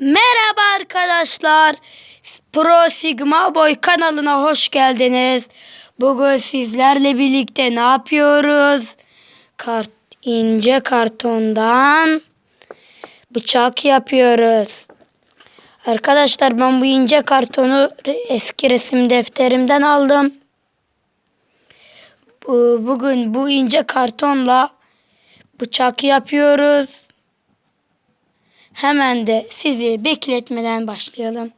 Merhaba arkadaşlar. Pro Sigma Boy kanalına hoş geldiniz. Bugün sizlerle birlikte ne yapıyoruz? Kart, ince kartondan bıçak yapıyoruz. Arkadaşlar ben bu ince kartonu eski resim defterimden aldım. Bu- Bugün bu ince kartonla bıçak yapıyoruz. Hemen de sizi bekletmeden başlayalım.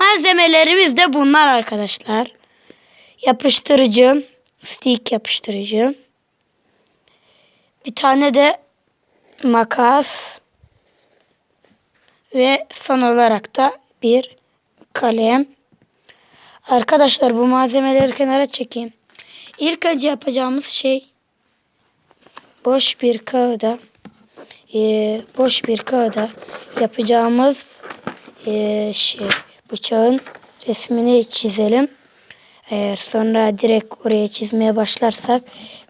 Malzemelerimiz de bunlar arkadaşlar. Yapıştırıcı, stick yapıştırıcı. Bir tane de makas ve son olarak da bir kalem. Arkadaşlar bu malzemeleri kenara çekeyim. İlk önce yapacağımız şey boş bir kağıda e, boş bir kağıda yapacağımız e, şey bıçağın resmini çizelim. Eğer sonra direkt oraya çizmeye başlarsak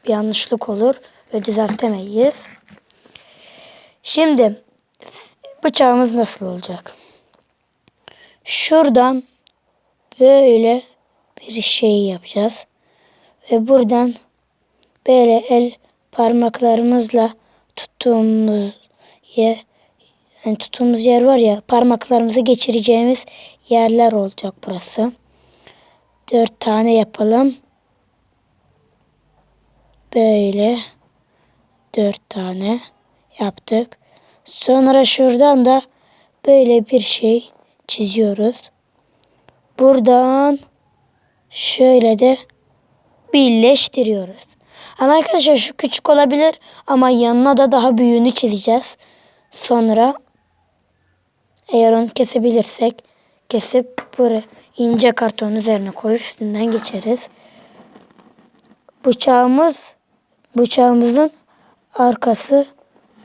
bir yanlışlık olur ve düzeltemeyiz. Şimdi bıçağımız nasıl olacak? Şuradan böyle bir şey yapacağız. Ve buradan böyle el parmaklarımızla tuttuğumuz yer, yani tuttuğumuz yer var ya parmaklarımızı geçireceğimiz yerler olacak burası. Dört tane yapalım. Böyle dört tane yaptık. Sonra şuradan da böyle bir şey çiziyoruz. Buradan şöyle de birleştiriyoruz. Ama arkadaşlar şu küçük olabilir ama yanına da daha büyüğünü çizeceğiz. Sonra eğer onu kesebilirsek kesip buraya ince karton üzerine koyup üstünden geçeriz. Bıçağımız bıçağımızın arkası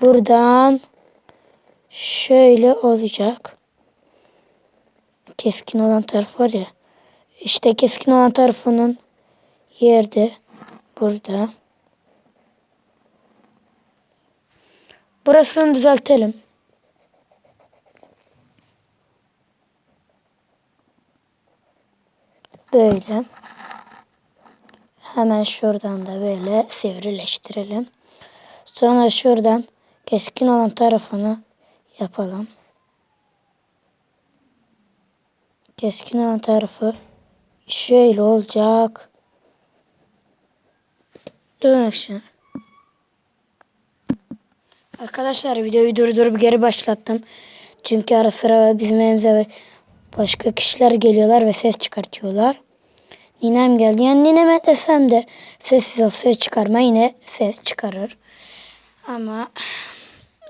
buradan şöyle olacak. Keskin olan taraf var ya. İşte keskin olan tarafının yerde burada. Burasını düzeltelim. Böyle. Hemen şuradan da böyle sivrileştirelim. Sonra şuradan keskin olan tarafını yapalım. Keskin olan tarafı şöyle olacak. Dur şimdi. Arkadaşlar videoyu durdurup geri başlattım. Çünkü ara sıra bizim evimize ve başka kişiler geliyorlar ve ses çıkartıyorlar. Ninem geldi. Yani nineme desem de sessiz ol ses çıkarma yine ses çıkarır. Ama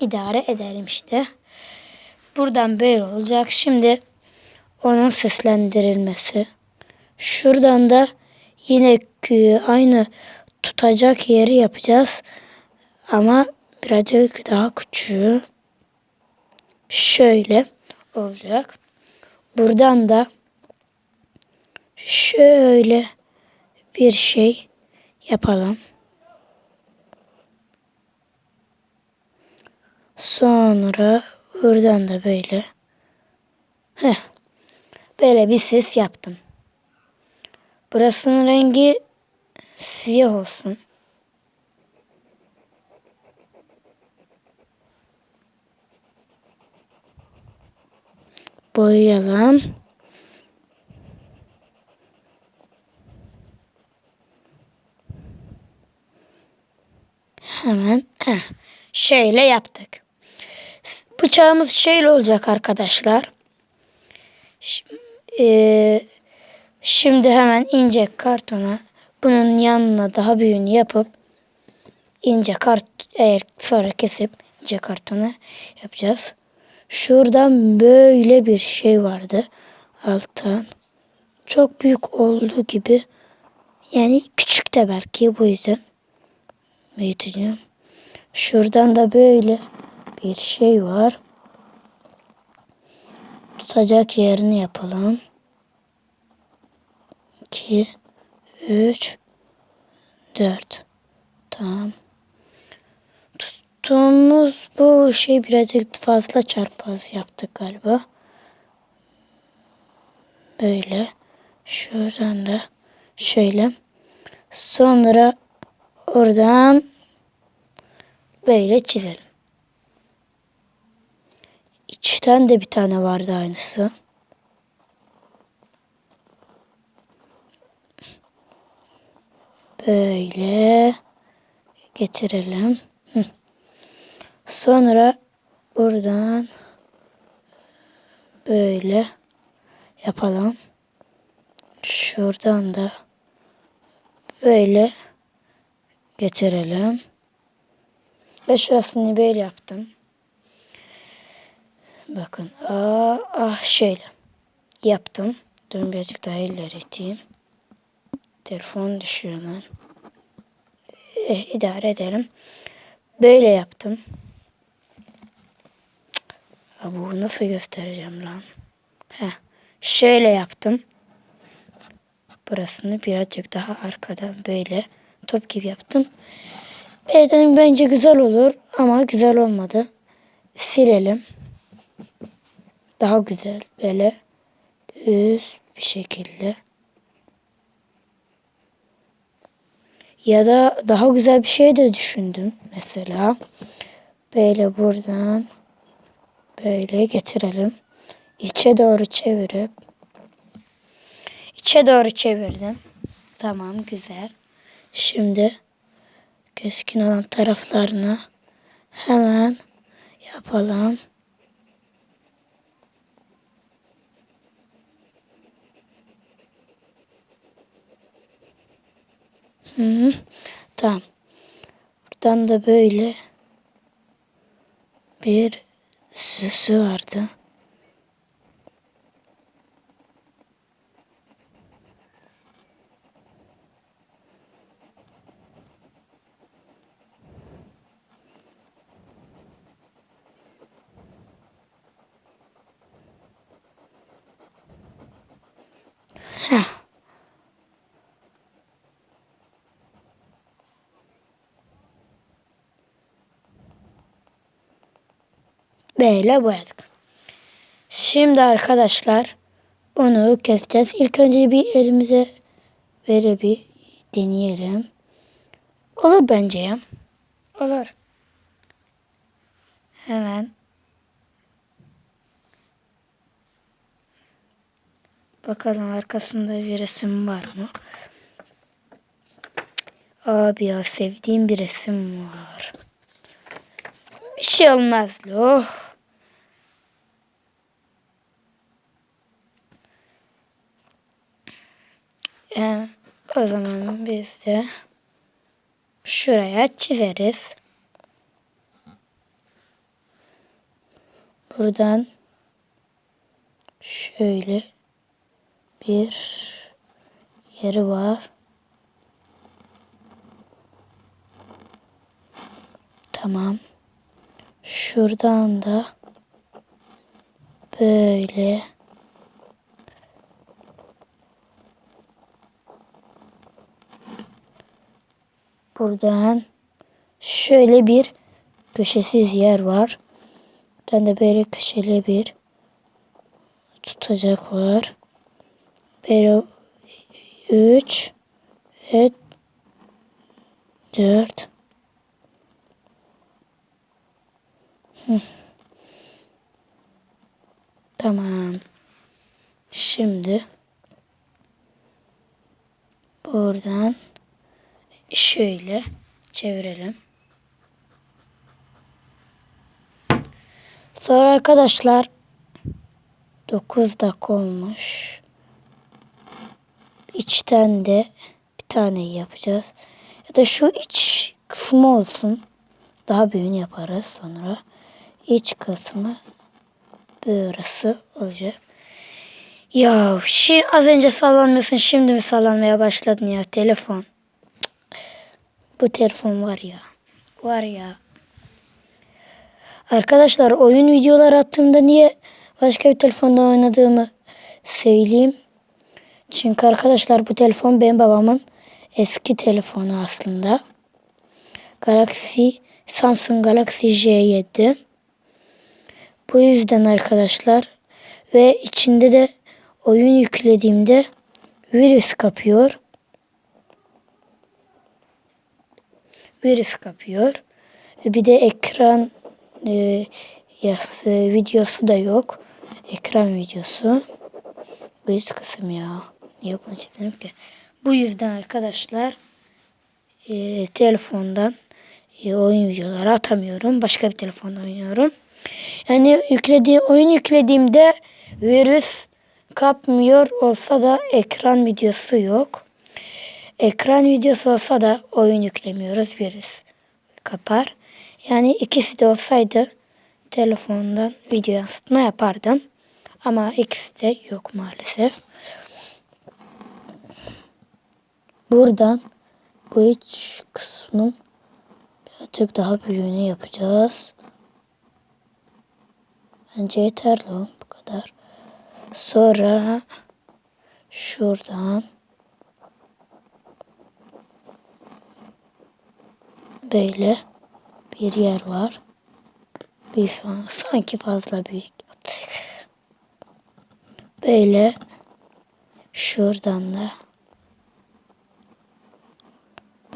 idare edelim işte. Buradan böyle olacak. Şimdi onun seslendirilmesi. Şuradan da yine aynı tutacak yeri yapacağız. Ama birazcık daha küçüğü. Şöyle olacak. Buradan da şöyle bir şey yapalım. Sonra buradan da böyle. Heh. Böyle bir ses yaptım. Burasının rengi siyah olsun. Boyayalım. Hemen heh, şöyle yaptık. Bıçağımız şöyle olacak arkadaşlar. Şimdi, eee, şimdi hemen ince kartona bunun yanına daha büyüğünü yapıp ince kart eğer sonra kesip ince kartona yapacağız. Şuradan böyle bir şey vardı alttan. Çok büyük olduğu gibi yani küçük de belki bu yüzden büyüteceğim. Şuradan da böyle bir şey var. Tutacak yerini yapalım. 2 3 4 Tamam. Tut- Unuttuğumuz bu şey birazcık fazla çarpaz yaptık galiba. Böyle. Şuradan da şöyle. Sonra oradan böyle çizelim. İçten de bir tane vardı aynısı. Böyle getirelim. Sonra buradan böyle yapalım. Şuradan da böyle getirelim. Ve şurasını böyle yaptım. Bakın. Aa, ah şöyle. Yaptım. Dur birazcık daha ileri iteyim. Telefon düşüyor hemen. Eh, idare edelim. Böyle yaptım. Cık, Bu nasıl göstereceğim lan? Heh. Şöyle yaptım. Burasını birazcık daha arkadan böyle top gibi yaptım. Beden bence güzel olur ama güzel olmadı. Silelim. Daha güzel böyle düz bir şekilde. Ya da daha güzel bir şey de düşündüm mesela. Böyle buradan böyle getirelim. İçe doğru çevirip içe doğru çevirdim. Tamam güzel. Şimdi keskin olan taraflarını hemen yapalım. Hı, tamam. Buradan da böyle bir süsü vardı. Heh. Böyle boyadık. Şimdi arkadaşlar onu keseceğiz. İlk önce bir elimize böyle bir deneyelim. Olur bence ya. Olur. Hemen. Bakalım arkasında bir resim var mı? Abi ya sevdiğim bir resim var. Bir şey olmaz lo. Ee, o zaman biz de şuraya çizeriz. Buradan şöyle bir yeri var. Tamam. Şuradan da böyle buradan şöyle bir köşesiz yer var. Buradan da böyle köşeli bir tutacak var. Böyle 3 ve 4 Tamam. Şimdi buradan şöyle çevirelim. Sonra arkadaşlar 9 dakika olmuş. İçten de bir tane yapacağız. Ya da şu iç kısmı olsun. Daha büyüğünü yaparız sonra. İç kısmı burası olacak. Ya şi, az önce sallanmıyorsun şimdi mi sallanmaya başladın ya telefon. Bu telefon var ya. Var ya. Arkadaşlar oyun videoları attığımda niye başka bir telefonda oynadığımı söyleyeyim. Çünkü arkadaşlar bu telefon benim babamın eski telefonu aslında. Galaxy Samsung Galaxy J7. Bu yüzden arkadaşlar ve içinde de oyun yüklediğimde virüs kapıyor. Virüs kapıyor. Ve bir de ekran e, yası, videosu da yok. Ekran videosu. Bu üst kısım ya. Niye bunu çekelim ki? Bu yüzden arkadaşlar e, telefondan e, oyun videoları atamıyorum. Başka bir telefonda oynuyorum. Yani yüklediğim oyun yüklediğimde virüs kapmıyor olsa da ekran videosu yok. Ekran videosu olsa da oyun yüklemiyoruz virüs kapar. Yani ikisi de olsaydı telefondan video yansıtma yapardım. Ama ikisi de yok maalesef. Buradan bu iç kısmın birazcık daha büyüğünü yapacağız. Bence yeterli bu kadar. Sonra şuradan böyle bir yer var. Bir sanki fazla büyük. Böyle şuradan da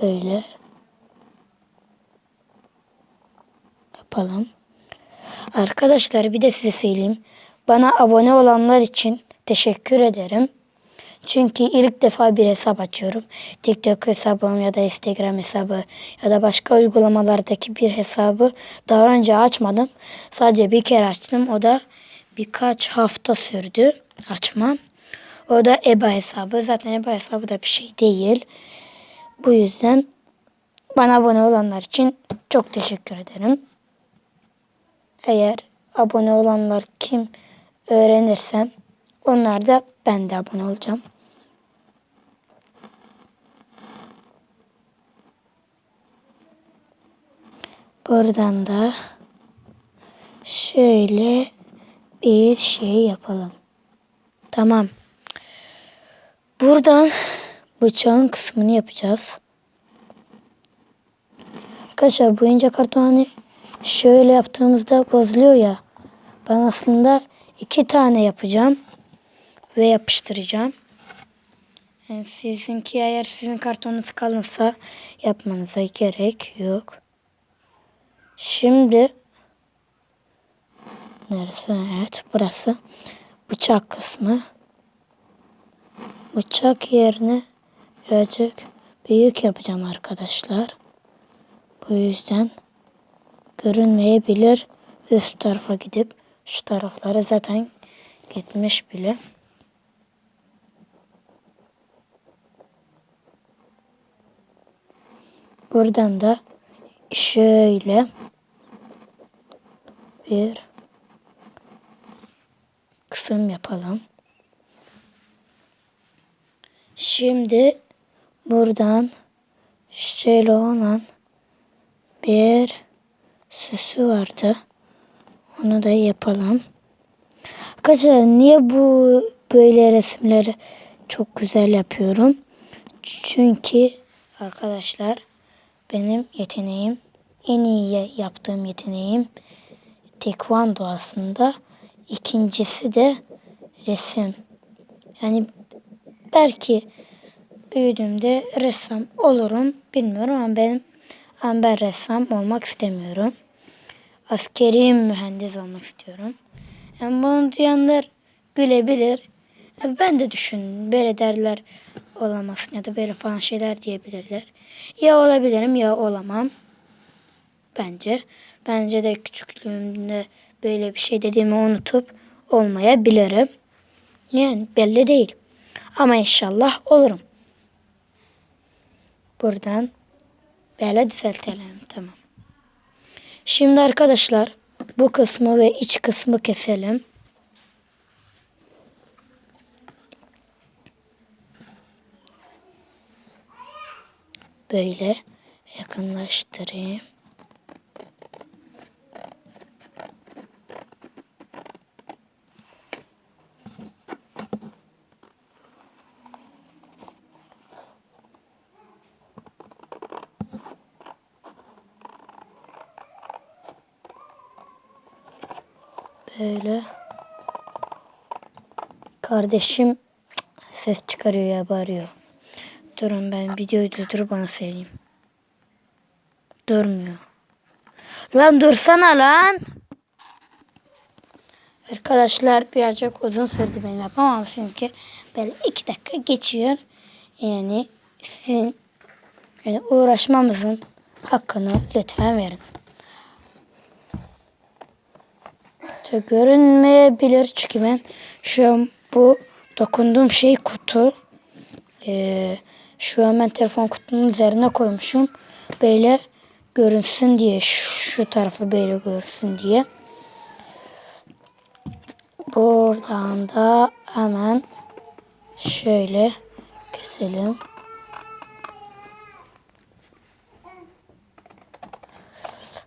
böyle yapalım. Arkadaşlar bir de size söyleyeyim. Bana abone olanlar için teşekkür ederim. Çünkü ilk defa bir hesap açıyorum. TikTok hesabım ya da Instagram hesabı ya da başka uygulamalardaki bir hesabı daha önce açmadım. Sadece bir kere açtım. O da birkaç hafta sürdü açmam. O da EBA hesabı. Zaten EBA hesabı da bir şey değil. Bu yüzden bana abone olanlar için çok teşekkür ederim. Eğer abone olanlar kim öğrenirsem onlar da ben de abone olacağım. Buradan da şöyle bir şey yapalım. Tamam. Buradan bıçağın kısmını yapacağız. Arkadaşlar bu ince karton hani şöyle yaptığımızda bozuluyor ya. Ben aslında iki tane yapacağım ve yapıştıracağım. Yani sizinki eğer sizin kartonunuz kalınsa yapmanıza gerek yok. Şimdi neresi? Evet burası bıçak kısmı. Bıçak yerine birazcık büyük yapacağım arkadaşlar. Bu yüzden görünmeyebilir. Üst tarafa gidip şu taraflara zaten gitmiş bile. Buradan da şöyle bir kısım yapalım. Şimdi buradan şöyle olan bir süsü vardı. Onu da yapalım. Arkadaşlar niye bu böyle resimleri çok güzel yapıyorum? Çünkü arkadaşlar benim yeteneğim en iyi yaptığım yeteneğim tekvando aslında. İkincisi de resim. Yani belki büyüdüğümde ressam olurum bilmiyorum ama ben ama ben ressam olmak istemiyorum. Askeri mühendis olmak istiyorum. Yani bunu duyanlar gülebilir. Ben de düşün böyle derler olamazsın ya da böyle falan şeyler diyebilirler. Ya olabilirim ya olamam. Bence. Bence de küçüklüğümde böyle bir şey dediğimi unutup olmayabilirim. Yani belli değil. Ama inşallah olurum. Buradan böyle düzeltelim. Tamam. Şimdi arkadaşlar bu kısmı ve iç kısmı keselim. böyle yakınlaştırayım. Böyle. Kardeşim ses çıkarıyor ya bağırıyor. Durun ben videoyu durdurup bana söyleyeyim. Durmuyor. Lan dursana lan. Arkadaşlar birazcık uzun sürdü benim yapamam çünkü böyle iki dakika geçiyor. Yani sizin yani uğraşmamızın hakkını lütfen verin. Çok görünmeyebilir çünkü ben şu an bu dokunduğum şey kutu. Ee, şu ben telefon kutunun üzerine koymuşum. Böyle görünsün diye şu, şu tarafı böyle görünsün diye. Buradan da hemen şöyle keselim.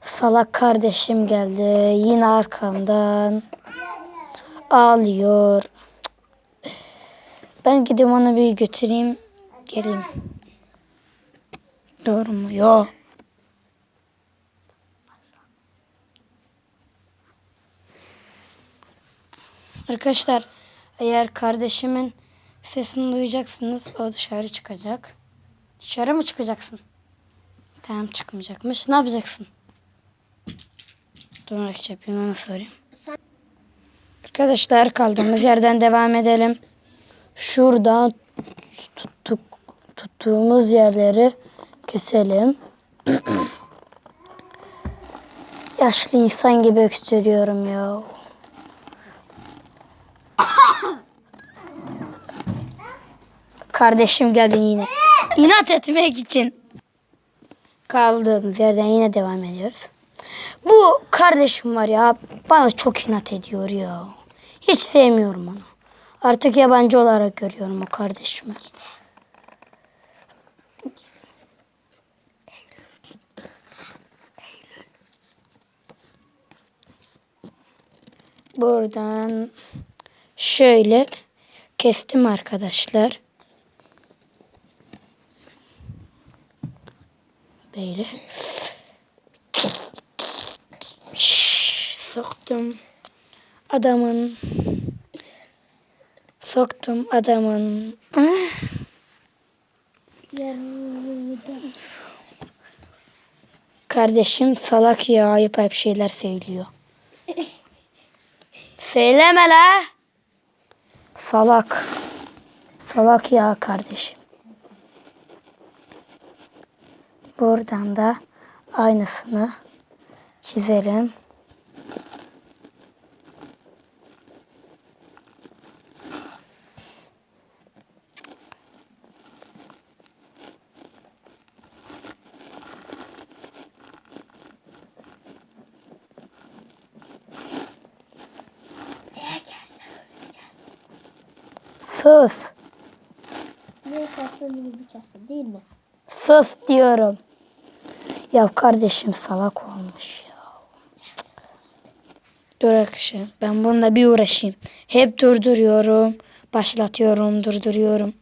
Salak kardeşim geldi. Yine arkamdan ağlıyor. Ben gidip onu bir götüreyim. Geleyim. Doğru mu? Yok. Arkadaşlar eğer kardeşimin sesini duyacaksınız o dışarı çıkacak. Dışarı mı çıkacaksın? Tamam çıkmayacakmış. Ne yapacaksın? Dur rakip yapayım onu sorayım. Arkadaşlar kaldığımız yerden devam edelim. Şuradan tuttuk, tuttuğumuz yerleri keselim. Yaşlı insan gibi öksürüyorum ya. Kardeşim geldi yine. İnat etmek için. Kaldığımız yerden yine devam ediyoruz. Bu kardeşim var ya bana çok inat ediyor ya. Hiç sevmiyorum onu. Artık yabancı olarak görüyorum o kardeşimi. Buradan şöyle kestim arkadaşlar. Böyle. Soktum adamın soktum adamın kardeşim salak ya ayıp ayıp şeyler söylüyor. Söyleme la. Salak. Salak ya kardeşim. Buradan da aynısını çizerim. Sus. Ne yaparsın gibi biçersin değil mi? Sus diyorum. Ya kardeşim salak olmuş ya. Dur arkadaşlar ben bununla bir uğraşayım. Hep durduruyorum. Başlatıyorum, durduruyorum.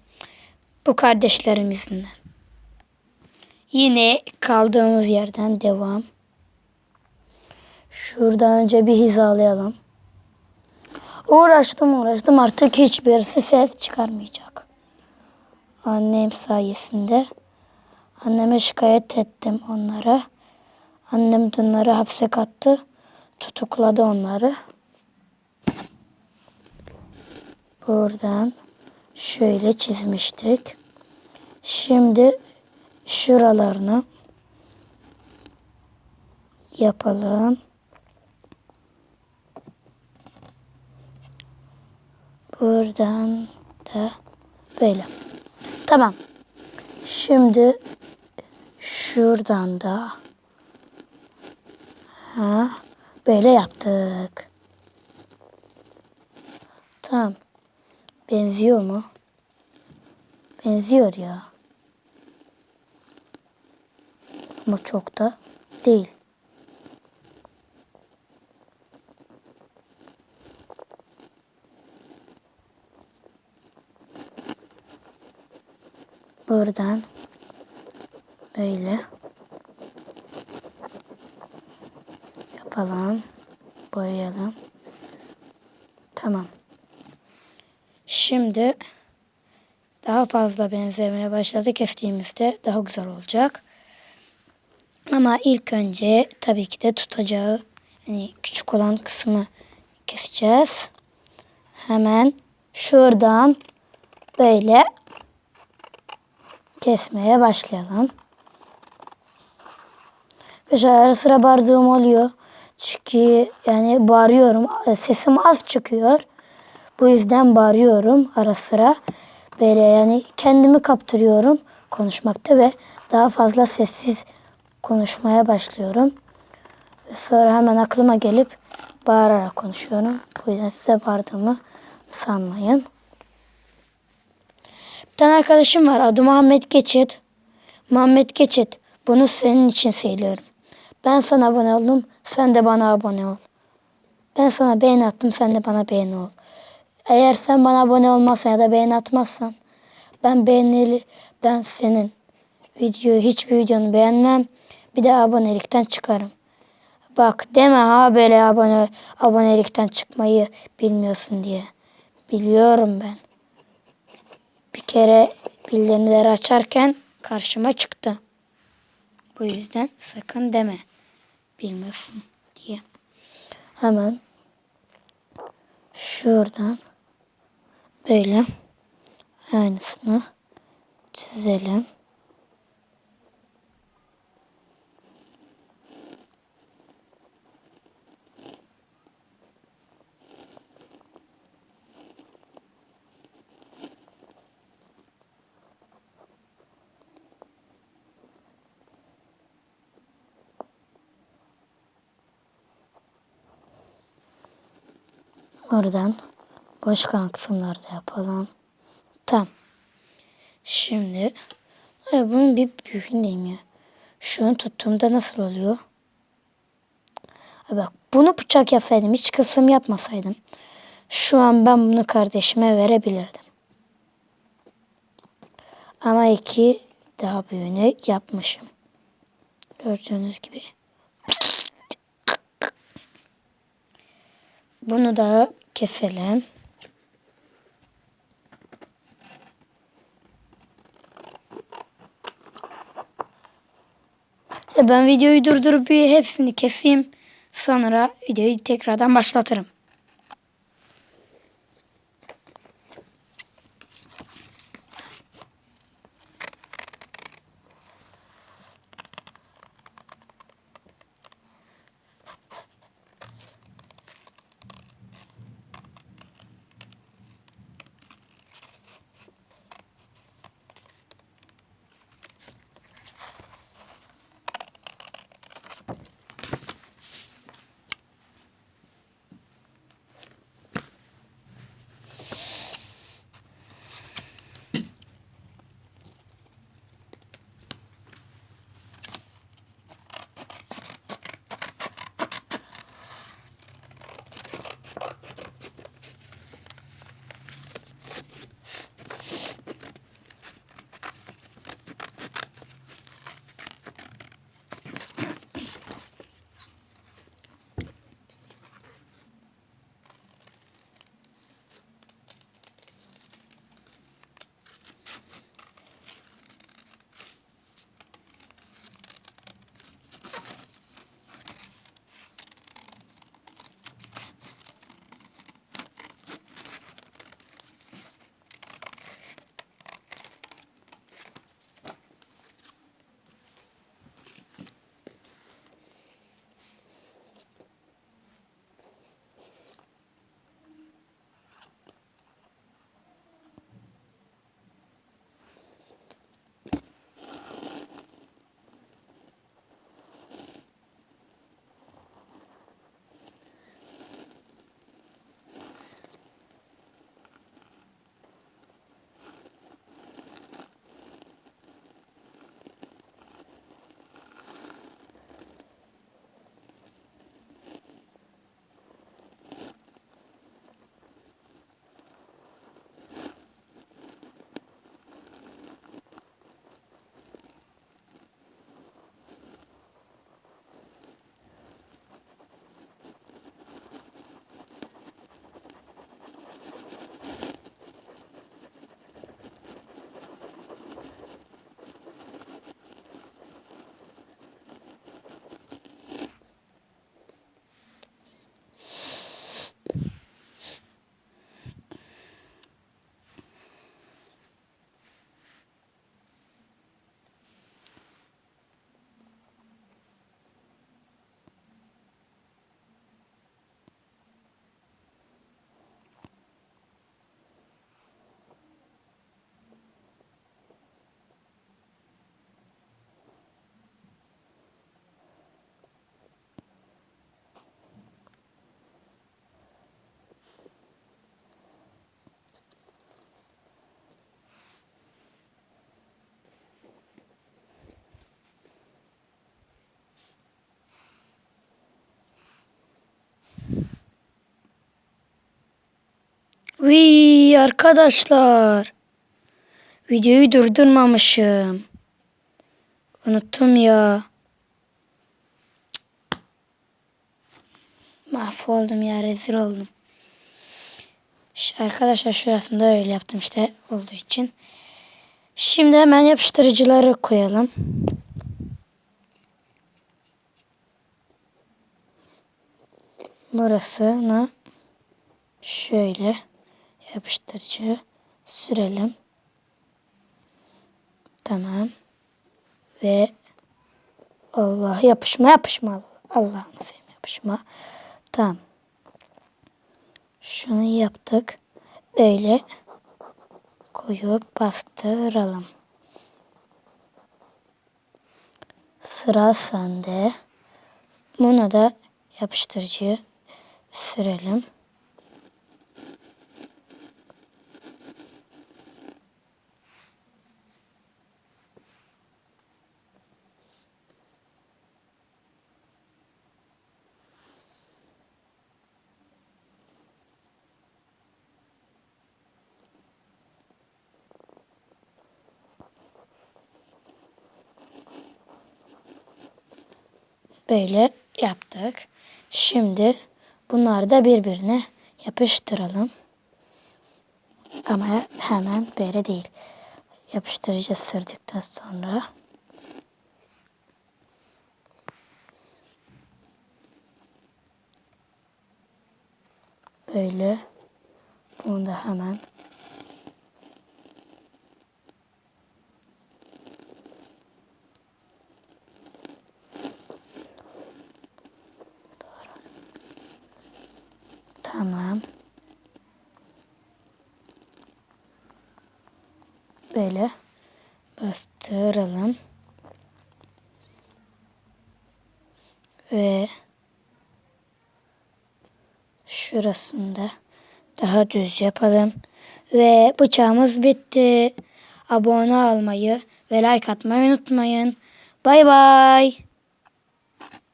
Bu kardeşlerim yüzünden. Yine kaldığımız yerden devam. Şuradan önce bir hizalayalım. Uğraştım uğraştım artık hiçbirisi ses çıkarmayacak. Annem sayesinde. Anneme şikayet ettim onlara. Annem onları hapse kattı. Tutukladı onları. Buradan şöyle çizmiştik. Şimdi şuralarını yapalım. Buradan da böyle. Tamam. Şimdi şuradan da ha böyle yaptık. Tamam. Benziyor mu? Benziyor ya. Ama çok da değil. Buradan böyle yapalım. Boyayalım. Tamam. Şimdi daha fazla benzemeye başladı. Kestiğimizde daha güzel olacak. Ama ilk önce tabii ki de tutacağı yani küçük olan kısmı keseceğiz. Hemen şuradan böyle kesmeye başlayalım. Arkadaşlar ara sıra bağırdığım oluyor. Çünkü yani bağırıyorum. Sesim az çıkıyor. Bu yüzden bağırıyorum ara sıra. Böyle yani kendimi kaptırıyorum konuşmakta ve daha fazla sessiz konuşmaya başlıyorum. Ve sonra hemen aklıma gelip bağırarak konuşuyorum. Bu yüzden size bağırdığımı sanmayın. Bir tane arkadaşım var. Adı Muhammed Geçit. Muhammed Geçit. Bunu senin için söylüyorum. Ben sana abone oldum. Sen de bana abone ol. Ben sana beğeni attım. Sen de bana beğeni ol. Eğer sen bana abone olmazsan ya da beğeni atmazsan ben beğenili ben senin videoyu hiçbir videonu beğenmem. Bir de abonelikten çıkarım. Bak deme ha böyle abone abonelikten çıkmayı bilmiyorsun diye. Biliyorum ben. Bir kere bildirimleri açarken karşıma çıktı. Bu yüzden sakın deme. Bilmiyorsun diye. Hemen şuradan böyle aynısını çizelim. Oradan boş kalan kısımlarda yapalım. Tamam. Şimdi ay bunun bir büyüğündeyim ya. Şunu tuttuğumda nasıl oluyor? Ay bak bunu bıçak yapsaydım hiç kısım yapmasaydım. Şu an ben bunu kardeşime verebilirdim. Ama iki daha büyüğünü yapmışım. Gördüğünüz gibi. Bunu da keselim. Ben videoyu durdurup bir hepsini keseyim. Sonra videoyu tekrardan başlatırım. Vii arkadaşlar. Videoyu durdurmamışım. Unuttum ya. Mahvoldum ya rezil oldum. Ş- Arkadaşlar şurasında öyle yaptım işte olduğu için. Şimdi hemen yapıştırıcıları koyalım. Burasını şöyle yapıştırıcı sürelim. Tamam. Ve Allah yapışma yapışma. Allah'ını seveyim yapışma. Tamam. Şunu yaptık. Böyle koyup bastıralım. Sıra sende. Buna da yapıştırıcı sürelim. Böyle yaptık. Şimdi bunları da birbirine yapıştıralım. Ama hemen böyle değil. Yapıştırıcı sürdükten sonra böyle bunu da hemen Tamam. Böyle bastıralım. Ve şurasını da daha düz yapalım. Ve bıçağımız bitti. Abone olmayı ve like atmayı unutmayın. Bay bay.